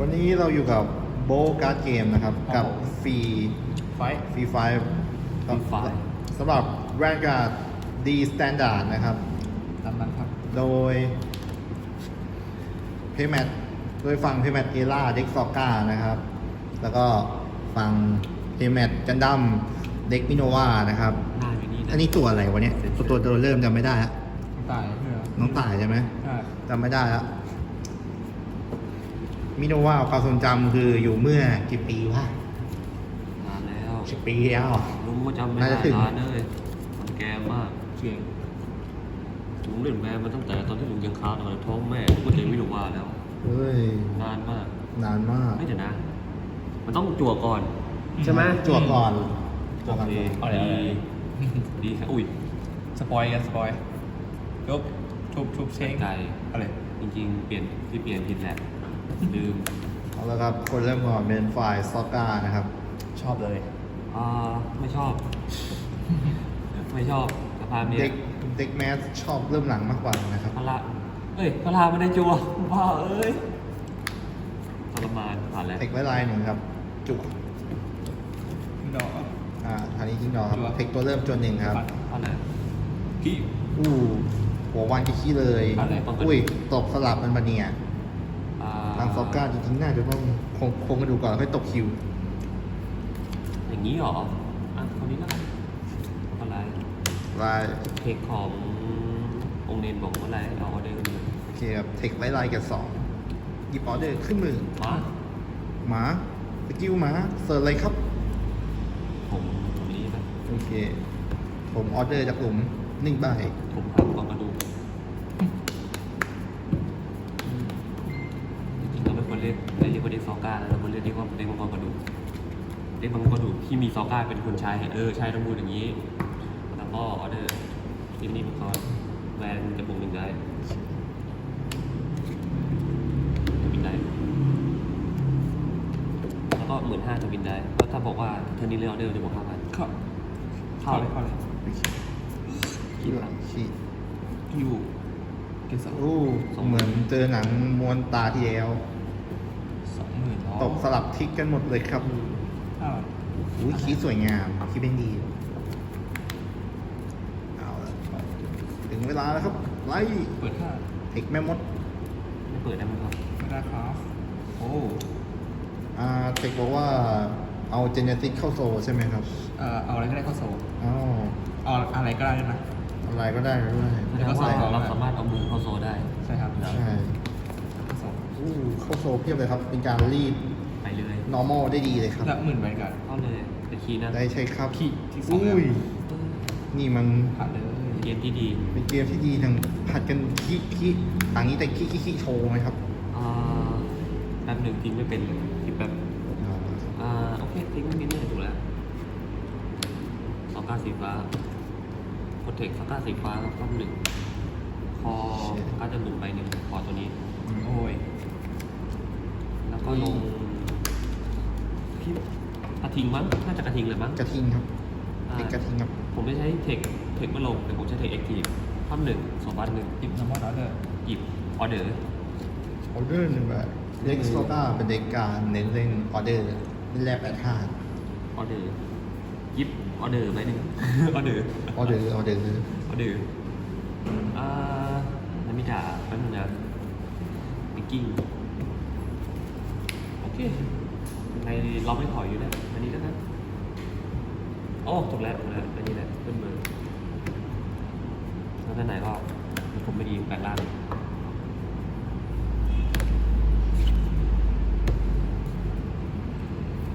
วันนี้เราอยู่กับโบการ์ดเกมนะครับ กับครับผมฟรีไฟท์ฟรีไฟ Free Fire สำหรับแวนการ์ดดีสแตนดาร์ดนะครับตามนั้นครับ โดยเพย์แมทโดยฝั่งเพย์แมทเอล่าเด็กซอก้านะครับ แล้วก็ฝั่งเพย์แมทกันดัมเด็กมิโนวานะครับหน้าอยู่นี่นะอันนี้ตัวอะไรวะเนี่ยตัวตัวตัวเริ่มจำไม่ได้ละตายเพื่อน้องต่ายใช่ไหมใช่จำไม่ได้ละ มิโนวาความทรงจำคืออยู่เมื่อกี่ปีวะนานแล้วสิบปีแล้ว ลุงก็จำไม่น่าได้จะถึง นานเลยมันแกมากเก่งลุงเล่นแม่มาตั้งแต่ตอนที่ลุงยังค้างตอนท้องแม่ลุงก็เจอไม่รู้ว่าแล้ว เฮ้ย นานมากนานมากไม่เดี๋ยวนะ มันต้องจั่วก่อนใช่ไหมจวบก่อนจโอวบก่อนเคเอาเลยเอาเลยดีดีครับอุ้ยสปอยกันสปอยยกทุบทุบเช็คไกลอะไรจริง ๆ เปลี่ยนที่เปลี่ยนผิดแหละ ลืมเอาละครับ คนเริ่มก่อนเป็นฝ่ายซอก้านะครับ ชอบเลย อ่าไม่ชอบ ไม่ชอบสภาพเนี้ยเด็กเด็กแมสชอบเริ่มหลังมากกว่านะครับพละเอ้ยพลาไม่ได้จัวบ้าเอ้ยทรมานผ่านแล้วเทคไว้ลายหนึ่งครับ จุกดอกอ่าทางนี้ทิ้งดอกครับจั่วเทคตัวเริ่มจนหนึ่งครับปัดอะไรกี้อู้หัววันขี้เลยอะไรอุ้ยตกสลับมันมาเนี่ยอ่า ทางซอก้าจริงๆน่าจะต้องคงคงกระดูกก่อนแล้วค่อยตกคิว อย่างนี้เหรอ อะคนนี้แล้วกันอะไรลายเทคขององค์เนนบอกว่าอะไรเอาออเดอร์ขึ้นมาโอเคครับเทคไว้ลายกับสองหยิบออเดอร์ขึ้นมือมาหมาสกิลหมาเสิร์ฟเลยครับ ผมผมนี้นะโอเค ผมออเดอร์จากหลุมหนึ่งใบผมหักกองกระดูกจ ริงๆเราไม่ควรเรียกไม่เรียกว่าเด็กซอก้าแล้วเราควรเรียกเด็กว่าเด็กมังกรกระดูกเด็กมังกรกระดูกที่มีซอก้าเป็นคนใช้เออใช้ต้องพูดอย่างนี้ แล้วก็ออเดอร์ทีนี้มังกรแวนจะบวกหนึ่งได้จะบินได้ แล้วก็หมื่นห้าจะบินได้แล้วถ้าบอกว่าเทอร์นี้เลือกออเดอร์จะบวกห้าพันเข้าเข้าเลยเข้าเลยโอเคคิดหลังขีดอยู่เกสองอู้เหมือนเจอหนังมวนตาที่แล้วสองหมื่น ตกสลับทิกกันหมดเลยครับอ้าวอุ้ยคีสวยงามคีเป็นดี เอาละถึงเวลาแล้วครับ ไล่เปิดห้าเทคแม่มด ไม่เปิดได้ไหมครับไม่ได้ครับโอ้อ่าเทคบอกว่าเอาเจเนติกเข้าโซใช่ไหมครับเอ่อเอาอะไรก็ได้เข้าโซ่อ้าวเอาอะไรก็ได้ด้วยนะ อะไรก็ได้ด้วย แสดงว่าเราสามารถเอามือเข้าโซได้ ใช่ครับ ใช่เข้าโซ่ อู้เข้าโซเพียบเลยครับ เป็นการรีด ไปเลย normal ได้ดีเลยครับละหมื่นใบกันเข้าเลยเป็นคีย์นะได้ใช่ครับขี้ที่สองอุ้ยนี่มันผ่านเลยเกมที่ดี เป็นเกมที่ดีทั้งผัดกันขี้ขี้ต่างนี้แต่ขี้ขี้ขี้โชว์ไหมครับอ่าแป๊บหนึ่งทิ้งไม่เป็นเลยทิ้งแบบอ่าโอเคทิ้งไม่มีเนื่อถูกแล้วสองก้าสีฟ้าโปรเทคสองก้าสีฟ้าครับรอบหนึ่งคอก้าจะหนึ่งใบหนึ่งคอตัวนี้ โอ้ยแล้ว ก็ลงที่กระทิงมั้งน่าจะกระทิงเลยมั้งกระทิงครับอ่าเป็นกระทิงครับผมไม่ใช้เทคเทคมาลงแต่ผมใช้เทคเอ็กทีฟภาพหนึ่งสองบัตหนึ่งติดน้ำมันออเดอร์หยิบออเดอร์ ออเดอร์หนึ่งแบบเด็กโซต้าเป็นเด็กการเน้นเล่นออเดอร์เล่นแรกแปดห้าออเดอร์หยิบออเดอร์ไหมหนึ่ง ออเดอร์ออเดอร์ออเดอร์ออเดอร์อ่านามิดาแป๊บนึงนะมิกกิ้ง โอเคในเราไม่ถอยอยู่แล้ว อันนี้แล้วกันโอ้ถูกแล้วถูกแล้ว อันนี้แหละขึ้นมือแล้วท่านไหนก็ผมไม่ดีแปดล้าน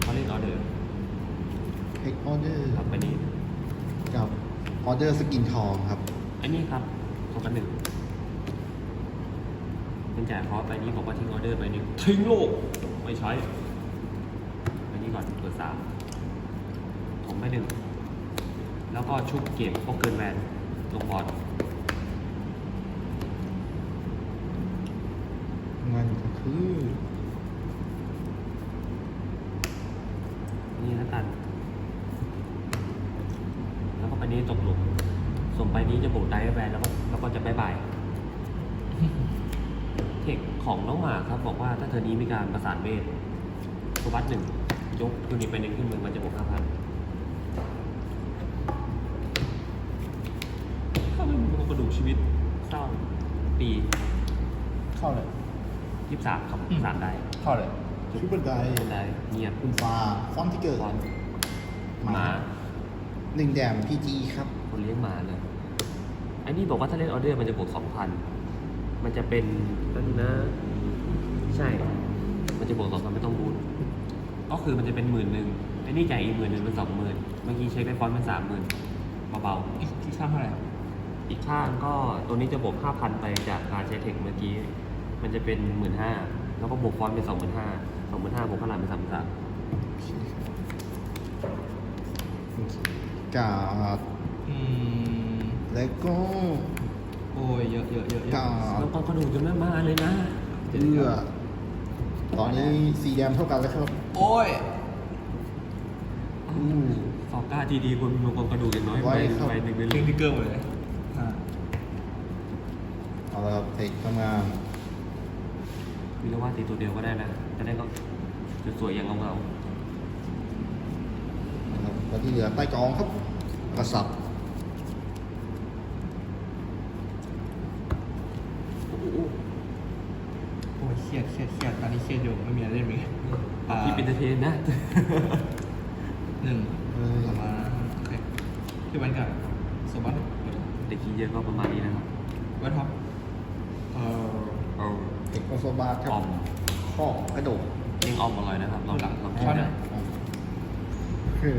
เขาเล่นออเดอร์เทคออเดอร์ทำไปนี้ กับออเดอร์สกินทองครับ อันนี้ครับสองกันหนึ่งเป็นจ่ายคอร์สไปนี้บอกว่าทิ้งออเดอร์ไปนี้ทิ้งโลก ไม่ใช้ไปนี้ก่อนเปิดสามผมไปหนึ่ง แล้วก็ชุบเก็บพวกเกินแวนลงบอร์ดมันก็คือนี่แล้วกัน แล้วก็ไปนี้ตกหลุมส่งไปนี้จะโบกไดแวนแล้วก็แล้วก็จะบายบาย เทคของน้องหมาครับบอกว่าถ้าเธอนี้มีการประสานเวทตัววัดหนึ่งยกยูนิตไปหนึ่งขึ้นมือมันจะบวกห้าพันเข้าไปมันกระดูกชีวิตเศร้าปีเข้าเลย ยี่สิบสามครับอืม สามได้เข้าเลยทริปเปิลไดเป็นได้เงียบคุณฟ้าฟอนที่เกิดฟอนหมาหนึ่งแดมพีจีครับคนเลี้ยงหมาเลยไอ้นี่บอกว่าถ้าเล่นออเดอร์มันจะบวกสองพัน มันจะเป็นนั่นนะ ใช่ มันจะบวกสองพันไม่ต้องบูทก็คือมันจะเป็นหมื่นหนึ่งไอ้นี่จ่ายอีกหมื่นหนึ่งเป็นสองหมื่นเมื่อกี้เช็คได้ฟอนต์เป็นสามหมื่นเบาอีกที่ข้างเท่าไหร่ครับๆอีกข้างก็ตัวนี้จะบวกห้าพันไปจากการใช้เทคเมื่อกี้ มันจะเป็นหมื่นห้าแล้วก็บวกฟอนต์เป็นสองหมื่นห้าสองหมื่นห้าบวกพลังเป็นสามสามกาดอืมแล้วก็ โอ้ยเยอะเยอะเยอะเยอะกาดแล้วก็กระดูกจะไม่มาเลยนะเอื้อตอนนี้สีแดมเท่ากันแล้วครับโอ้ยอืมฟอก้าทีดีคนมีกองกระดูกอย่างน้อยไว้ไปครับไปหนึ่งเป็นทิ้งลิทิกเกอร์หมดเลยอ่าเอาละครับเทคทำงานมีเรียกว่าตีตัวเดียวก็ได้นะจะได้ก็สวยๆอย่างเงานะครับแล้วที่เหลือใต้กองครับกระสับ ๆโอ้โห โอ้ยเค รียดเครียดเครียดตอนนี้เครียดอยู่ไม่มีอะไรเล่นเลยอ่าพี่เป็นเตอร์เทนนะ หนึ่งเอ้ยสองมาโอเคที่วันกันสมบัติเด็กขี้เยอะก็ประมาณนี้นะครับวันท็อปเอ่อเอาเทคโอโซบาครัอบอมข้อกระโดดเองออมอร่อยนะครับลองหลังลองข้ชิอมหนึ่นะงคือ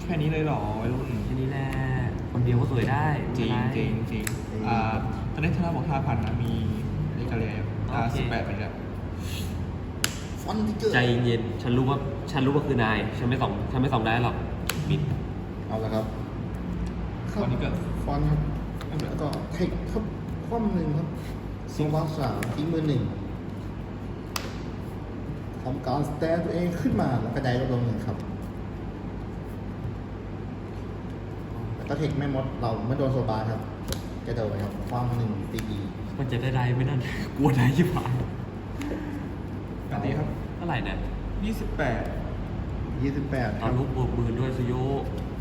แค่นี้เลยเหรอวัยรุ่นแค่นี้แหละคนเดียวก็สวยได้จริงไม่จเป็นริงไจริงอ่า ตอนนี้ถ้าเราบอกห้าพันนะมีเลกาเลียอ่าโอเค สิบแปดเป็นแบบฟอนที่เกิดใจเย็น ฉันรู้ว่า ฉันรู้ว่าคือนาย ฉันไม่ส่อง ฉันไม่ส่องได้หรอก มิด เอาละครับตอนนี้ก็ฟอนครับแล้วก็เทคครับคว่ำหนึ่งครับโซบาสามทิ้งมือหนึ่งทำการสแตนตัวเองขึ้นมาแล้วกระไดลดลงหนึ่งครับแล้วก็เทคแม่มดเราไม่โดนโซบาครับ กระโดดครับคว่ำหนึ่งตีมันจะได้ได้ไหมนั่น กลัวได้ยี่ห้าปกติครับเท่าไหร่เนี่ยยี่สิบแปดยี่สิบแปดคเอารับลูกบวกมือด้วยสโย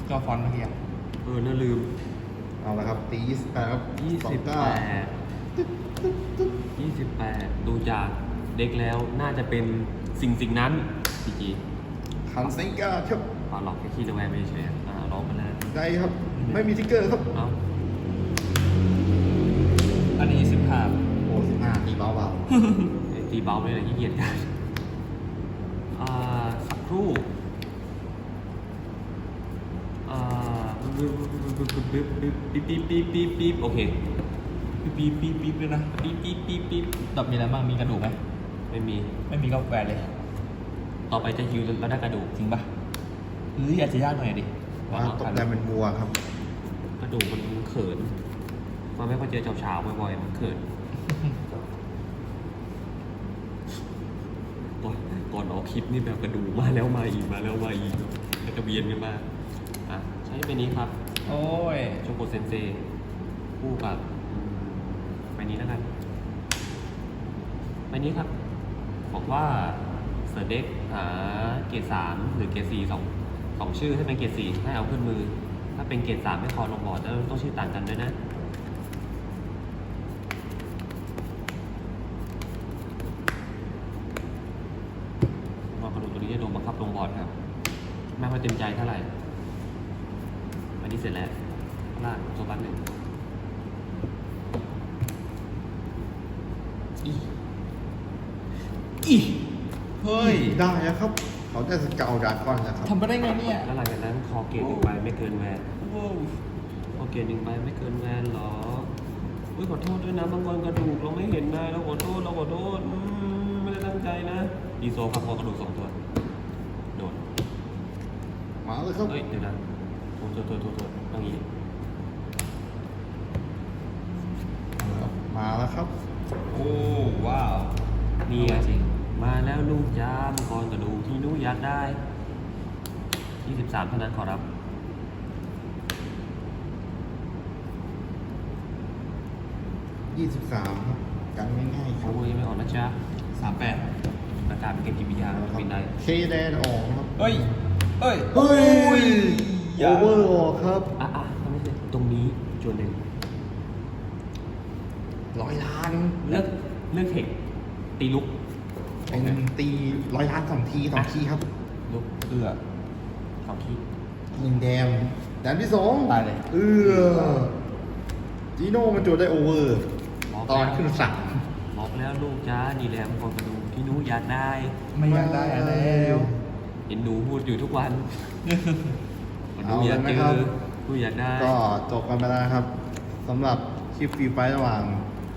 ก็ฟอนต์เมื่อกี้อะเออน่าลืมเอาละครับตียี่สิบแปดครับยี่สอสิงบเก้าแปดยี่สิบแปดดูจากเด็กแล้วน่าจะเป็นสิ่งสิ่งนั้นจีจีคันเซงก้าครับพอหลอกแค่ขี้ระแวงไปเฉยๆอ่าลองมาแล้วได้ครับ ไม่มีทิกเกอร์ครับ เอ้า เบลเลยนะที่เกียดกันสักครู่ปี๊บปิ๊บปี๊บปิ๊ปิ๊ปิ๊ปโอเคปี๊ปปี๊ปปี๊ปเลยนะปี๊ปปี๊ปปี๊บปิ๊บตอบมีอะไรบ้างมีกระดูกไหมไม่มีไม่มีก็แปลเลย ต่อไปจะฮิวแล้วได้กระดูกจริงป่ะหรืออาจจะยากหน่อยดิว่าตกใจเป็นวัวครับ กระดูกมันเขินมันไม่ค่อยเจอเฉาๆบ่อยๆมันเขิน อนก่อนออกคลิปนี่แบบกระดูกมาแล้วมาอีกมาแล้วมาอีกก็จะเวียนกันมาอะใช้เป็นนี้ครับโอ้ยโชโกเซนเซคู่กับอืมใบนี้แล้วกันใบนี้ครับ บอกว่าเสิร์ชเด็กหาเกรดสามหรือเกรดสี่สองสองชื่อให้เป็นเกรดสี่ให้เอาขึ้นมือ ถ้าเป็นเกรดสามไม่พอลงบอร์ดแล้วต้องชื่อต่างกันด้วยนะ ว่ากระดูกตัวนี้จะโดนบังคับลงบอร์ดครับ ไม่ค่อย เต็มใจเท่าไหร่ อันนี้เสร็จแล้วล่างโซบัสหนึ่งอีอีเฮ้ย ได้แล้วครับ เขาได้สเกลดราก้อนแล้วครับ ทำไปได้ไงเนี่ย แล้วหลังจากนั้นคอเกตหนึ่งใบไม่เกินแวนว้าวคอเกตหนึ่งใบไม่เกินแวนเหรอ อุ้ยขอโทษด้วยนะบางคนกระดูกเราไม่เห็นนะเราขอโทษเราขอโทษอืมไม่ได้ตั้งใจนะดีโซครับพอกระดูกสองตัวโดน มาเลยครับเอ้ยเดี๋ยวนะโทษโทษโทษโทษโทษต้องอย่างนี้มาแล้วครับ โอ้ว้าวนี่ไงจริง มาแล้วลูกจ้ามังกรกระดูกที่หนูอยากได้ 23 เท่านั้นขอรับมยี่สิบสามครับกันง่ายๆคโอรับเวอร์ยังไม่ออกนะจ๊ะสามแปดประกาศเป็นเกมจิตวิทยาแล้วบินได้เคแดนออกครับ เฮ้ย เฮ้ยเฮ้ยอย่าโอเวอร์ออกครับ อะอะทำไม่ใช่ตรงนี้จวนหนึ่งร้อยล้านเลือกเลือกเทคตีลุกเป็นตีร้อยล้านสองทีสองทีครับลุกเอือสองทีหนึ่งแดมแดมที่สองตายเลยเออจีโน่มันโจทย์ได้โอเวอร์ ตอนขึ้นสามบอกแล้วลูกจ้านี่แหละมังกรกระดูกที่หนูอยากได้ ไม่อยากได้อะแล้วเห็นหนูพูดอยู่ทุกวันหนูเอาอยากเลยไหมเจครัอบหนูอยากได้ ก็จบกันไปแล้วนะครับสำหรับคลิปฟรีไฟท์ระหว่าง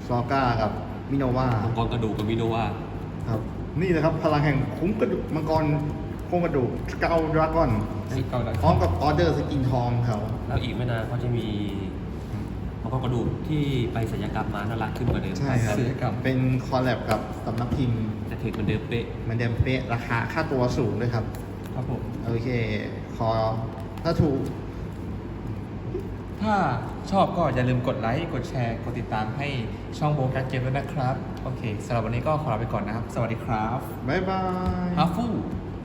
ซอก้ากับมิโนวามังกรกระดูกกับมิโนวาครับ นี่นะครับพลังแห่งคุ้มกระดูกมังกรโครงกระดูกสเกลดราก้อนสิเก่าดังพร้อมกับออเดอร์สกินทองเขาแล้วอีกไม่นานเขาจะมีมังกรกระดูกที่ไปศัลยกรรมมาน่ารักขึ้นกว่าเดิมใช่ครับศิลปกรรมเป็นคอลแลบกับสำนักพิมพ์แต่เทคเหมือนเดิมเป๊ะเหมันเดิมเป๊ะราคาค่าตัวสูงด้วยครับ ครับผม โอเค ขอถ้าถูก ถ้าชอบก็อย่าลืมกดไลค์ กดแชร์ กดติดตามให้ช่องโบกัสเกมด้วยนะครับ โอเคสำหรับวันนี้ก็ขอลาไปก่อนนะครับ สวัสดีครับ บ๊ายบาย ฮัฟฟูบ